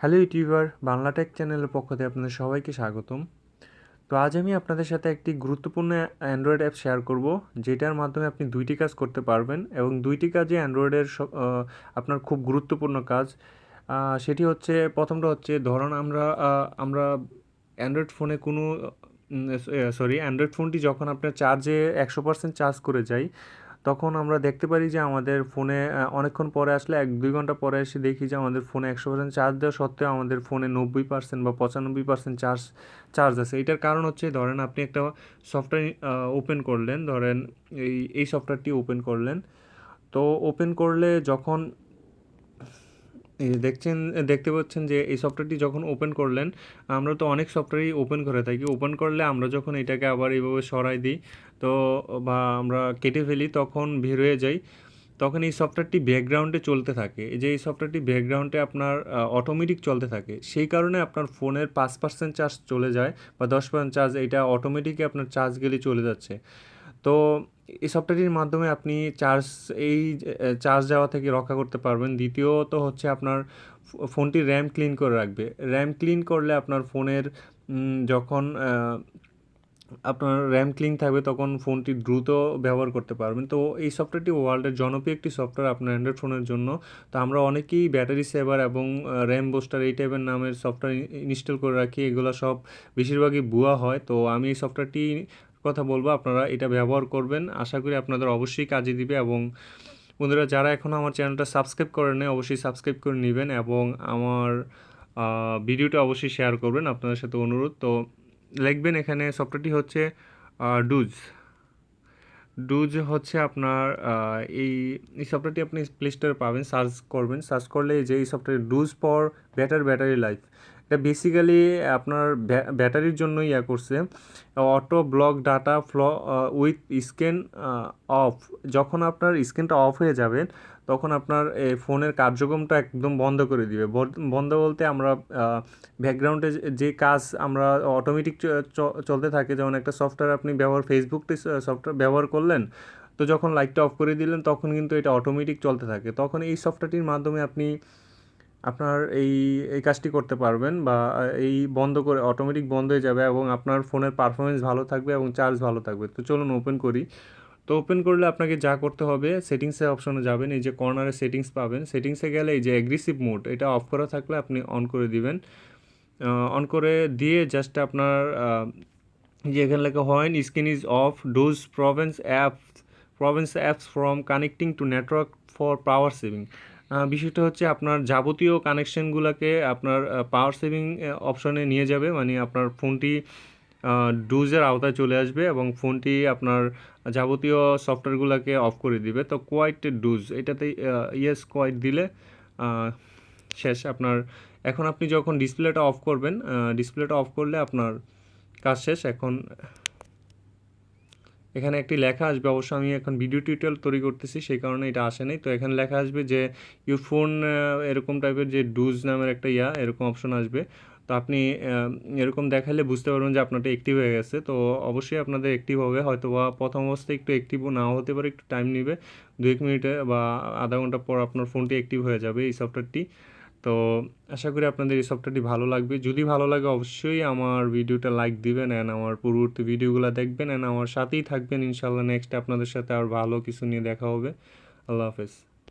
Hello YouTuber Bangla take চ্যানেলের পক্ষ থেকে আপনাদের সবাইকে স্বাগতম। তো আজ আমি আপনাদের সাথে একটি গুরুত্বপূর্ণ অ্যান্ড্রয়েড অ্যাপ শেয়ার করব, যেটার মাধ্যমে আপনি দুইটি কাজ করতে পারবেন এবং দুইটি কাজই অ্যান্ড্রয়েডের আপনার খুব গুরুত্বপূর্ণ কাজ। সেটি হচ্ছে, প্রথমটা হচ্ছে, ধরুন আমরা আমরা অ্যান্ড্রয়েড ফোনে কোনো সরি অ্যান্ড্রয়েড ফোনটি যখন আপনার চার্জে একশো পার্সেন্ট চার্জ করে যাই তখন আমরা দেখতে পারি যে আমাদের ফোনে অনেকক্ষণ পরে আসলে এক দুই ঘণ্টা পরে এসে দেখি যে আমাদের ফোনে একশো পার্সেন্ট চার্জ দেওয়া সত্ত্বেও আমাদের ফোনে নব্বই পার্সেন্ট বা পঁচানব্বই পার্সেন্ট চার্জ চার্জ আছে। এটার কারণ হচ্ছে, ধরেন আপনি একটা সফটওয়্যার ওপেন করলেন, ধরেন এই এই সফটওয়্যারটি ওপেন করলেন। তো ওপেন করলে যখন দেখছেন, দেখতে পাচ্ছেন যে এই সফটওয়্যারটি যখন ওপেন করলেন, আমরা তো অনেক সফটওয়্যারই ওপেন করে থাকি। ওপেন করলে আমরা যখন এটাকে আবার এইভাবে সরাই দিই, তো বা আমরা কেটে ফেলি, তখন বের হয়ে যাই। তখন এই সফটওয়্যারটি ব্যাকগ্রাউন্ডে চলতে থাকে। যে এই সফটওয়্যারটি ব্যাকগ্রাউন্ডে আপনার অটোমেটিক চলতে থাকে। সেই কারণে আপনার ফোনের পাঁচ পার্সেন্ট চার্জ চলে যায় বা দশ পার্সেন্ট চার্জ এটা অটোমেটিকই আপনার চার্জ গেলে চলে যাচ্ছে। তো এই সফটওয়্যারটির মাধ্যমে আপনি চার্জ, এই চার্জ যাওয়া থেকে রক্ষা করতে পারবেন। দ্বিতীয়ত হচ্ছে আপনার ফোনটি র্যাম ক্লিন করে রাখবে। র্যাম ক্লিন করলে আপনার ফোনের যখন আপনার র্যাম ক্লিন থাকবে তখন ফোনটি দ্রুত ব্যবহার করতে পারবেন। তো এই সফটওয়্যারটি ওয়ার্ল্ডের জনপ্রিয় একটি সফটওয়্যার আপনার অ্যান্ড্রয়েড ফোনের জন্য। তো আমরা অনেকেই ব্যাটারি সেভার এবং র্যাম বোস্টার এই টাইপের নামের সফটওয়্যার ইনস্টল করে রাখি। এগুলো সব বেশিরভাগই ভুয়া হয়। তো আমি এই সফটওয়্যারটি কথা বলব, আপনারা এটা ব্যবহার করবেন। আশা করি আপনাদের অবশ্যই কাজে দিবে এবং বন্ধুরা, যারা এখনও আমার চ্যানেলটা সাবস্ক্রাইব করেন অবশ্যই সাবস্ক্রাইব করে নেবেন এবং আমার ভিডিওটা অবশ্যই শেয়ার করবেন। আপনাদের সাথে অনুরোধ, তো লিখবেন এখানে সফটওয়্যারটি হচ্ছে ডুজ। ডুজ হচ্ছে আপনার এই এই সফটওয়্যারটি আপনি প্লে স্টোরে পাবেন, সার্চ করবেন। সার্চ করলে যে এই software does for better battery life. এটা বেসিক্যালি আপনার ব্য- ব্যাটারির জন্য ইয়া করছে। অটো ব্লক ডাটা ফ্ল উইথ স্ক্যান অফ যখন আপনার স্ক্রিনটা অফ হয়ে যাবে, তখন আপনার ফোনের কার্যক্রমটা একদম বন্ধ করে দিবে। বন্ধ বলতে আমরা ব্যাকগ্রাউন্ডে যে কাজ আমরা অটোমেটিক চলতে থাকে, যেমন একটা সফটওয়্যার আপনি ব্যবহার ফেসবুকটি সফটওয়্যার ব্যবহার করলেন, তো যখন লাইটটা অফ করে দিলেন, তখন কিন্তু এটা অটোমেটিক চলতে থাকে। তখন এই সফটওয়্যারটির মাধ্যমে আপনি আপনার এই এই কাজটি করতে পারবেন বা, এই বন্ধ করে অটোমেটিক বন্ধ হয়ে যাবে এবং আপনার ফোনের পারফরমেন্স ভালো থাকবে এবং চার্জ ভালো থাকবে। তো চলুন ওপেন করি। তো ওপেন করলে আপনাকে যা করতে হবে সেটিংসের অপশনে যাবেন, এই যে কর্নারে সেটিংস পাবেন। সেটিংসে গেলে এই যে অ্যাগ্রেসিভ মোড এটা অফ করা থাকলে আপনি অন করে দিবেন। অন করে দিয়ে জাস্ট আপনার যে এখানে লেখা হয় screen is off doze prevents apps prevents apps from connecting to network for power saving বিষয়টা হচ্ছে আপনার যাবতীয় কানেকশনগুলোকে আপনার পাওয়ার সেভিং অপশনে নিয়ে যাবে। মানে আপনার ফোনটি ডুজের আওতায় চলে আসবে এবং ফোনটি আপনার যাবতীয় সফটওয়্যারগুলোকে অফ করে দিবে। তো কোয়াইট ডুজ এটাতে ইয়েস কোয়াইট দিলে শেষ। আপনার, এখন আপনি যখন ডিসপ্লেটা অফ করবেন ডিসপ্লেটা অফ করলে আপনার কাজ শেষ। এখন এখানে একটি লেখা আসবে, অবশ্য আমি এখন ভিডিও টিউটোরিয়াল তৈরি করতেছি, সেই কারণে এটা আসে নাই। তো এখানে লেখা আসবে যে ইউর ফোন এরকম টাইপের যে ডুজ নামের একটা ইয়া, এরকম অপশন আসবে। তো আপনি এরকম দেখালে বুঝতে পারবেন যে আপনারটা অ্যাক্টিভ হয়ে গেছে। তো অবশ্যই আপনাদের অ্যাক্টিভ হবে হয়তো বা প্রথম অবস্থায় একটু অ্যাক্টিভও নাও হতে পারে, একটু টাইম নেবে দু এক মিনিটে বা আধা ঘণ্টা পর আপনার ফোনটি অ্যাক্টিভ হয়ে যাবে এই সফটওয়্যারটি তো আশা করি আপনাদের এই সফটওয়্যারটি ভালো লাগবে। যদি ভালো লাগে, অবশ্যই আমার ভিডিওটা লাইক দিবেন অ্যান্ড আমার পূর্ববর্তী ভিডিওগুলো দেখবেন অ্যান্ড আমার সাথেই থাকবেন। ইনশাল্লাহ নেক্সট আপনাদের সাথে আর ভালো কিছু নিয়ে দেখা হবে। আল্লাহ হাফেজ।